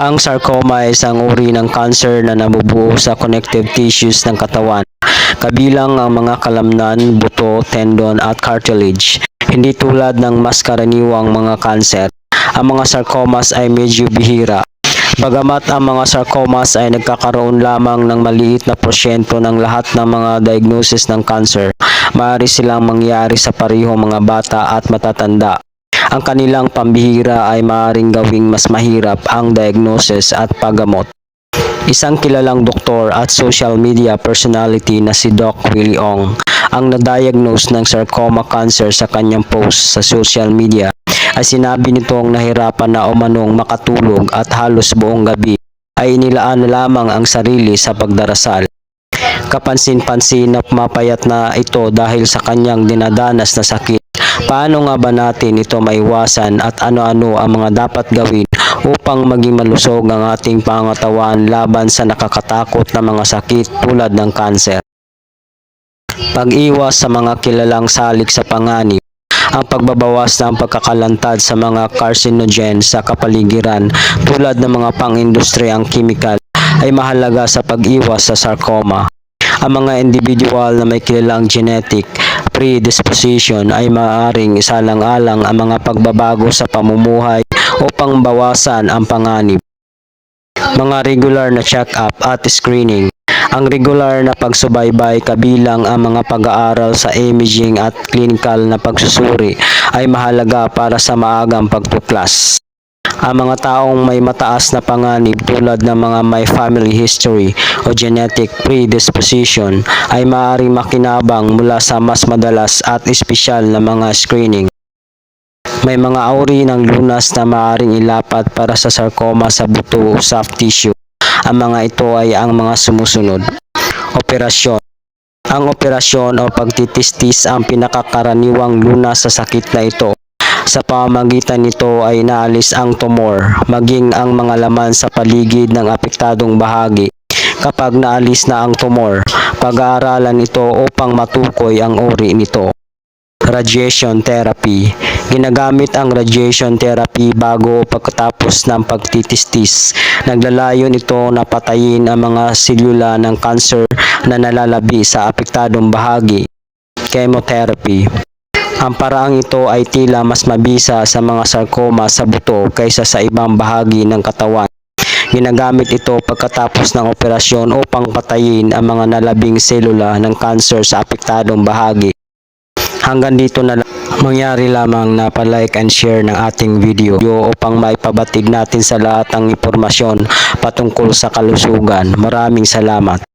Ang sarcoma ay isang uri ng cancer na namubuo sa connective tissues ng katawan, kabilang ang mga kalamnan, buto, tendon at cartilage. Hindi tulad ng mas karaniwang mga cancer, ang mga sarcomas ay medyo bihira. Bagamat ang mga sarcomas ay nagkakaroon lamang ng maliit na porsyento ng lahat ng mga diagnosis ng cancer, maaari silang mangyari sa parehong mga bata at matatanda. Ang kanilang pambihira ay maaaring gawing mas mahirap ang diagnosis at paggamot. Isang kilalang doktor at social media personality na si Doc Willie Ong ang na-diagnose ng sarcoma cancer sa kanyang post sa social media ay sinabi nitong nahirapan na umanong makatulog at halos buong gabi ay inilaan na lamang ang sarili sa pagdarasal. Kapansin-pansin na pumapayat na ito dahil sa kanyang dinadanas na sakit. Paano nga ba natin ito maiwasan at ano-ano ang mga dapat gawin upang maging malusog ang ating pangatawan laban sa nakakatakot na mga sakit tulad ng kanser? Pag-iwas sa mga kilalang salik sa panganib ang pagbabawas ng pagkakalantad sa mga carcinogen sa kapaligiran tulad ng mga pang-industriyang kimikal ay mahalaga sa pag-iwas sa sarcoma. Ang mga individual na may kilalang genetic predisposition ay maaaring isalang-alang ang mga pagbabago sa pamumuhay upang bawasan ang panganib. Mga regular na check-up at screening ang regular na pagsubaybay kabilang ang mga pag-aaral sa imaging at clinical na pagsusuri ay mahalaga para sa maagang pagtuklas. Ang mga taong may mataas na panganib tulad ng mga may family history o genetic predisposition ay maaaring makinabang mula sa mas madalas at espesyal na mga screening. May mga uri ng lunas na maaaring ilapat para sa sarcoma sa buto o soft tissue. Ang mga ito ay ang mga sumusunod. Operasyon. Ang operasyon o pagtitistis ang pinakakaraniwang lunas sa sakit na ito. Sa pamamagitan nito ay naalis ang tumor, maging ang mga laman sa paligid ng apektadong bahagi. Kapag naalis na ang tumor, pag-aaralan ito upang matukoy ang uri nito. Radiation therapy. Ginagamit ang radiation therapy bago pagkatapos ng pagtitistis. Naglalayon ito na patayin ang mga selula ng cancer na nalalabi sa apektadong bahagi. Chemotherapy. Ang paraang ito ay tila mas mabisa sa mga sarcoma sa buto kaysa sa ibang bahagi ng katawan. Ginagamit ito pagkatapos ng operasyon upang patayin ang mga nalabing selula ng cancer sa apektadong bahagi. Hanggang dito na lang mangyari lamang na pa-like and share ng ating video upang maipabatid natin sa lahat ang impormasyon patungkol sa kalusugan. Maraming salamat.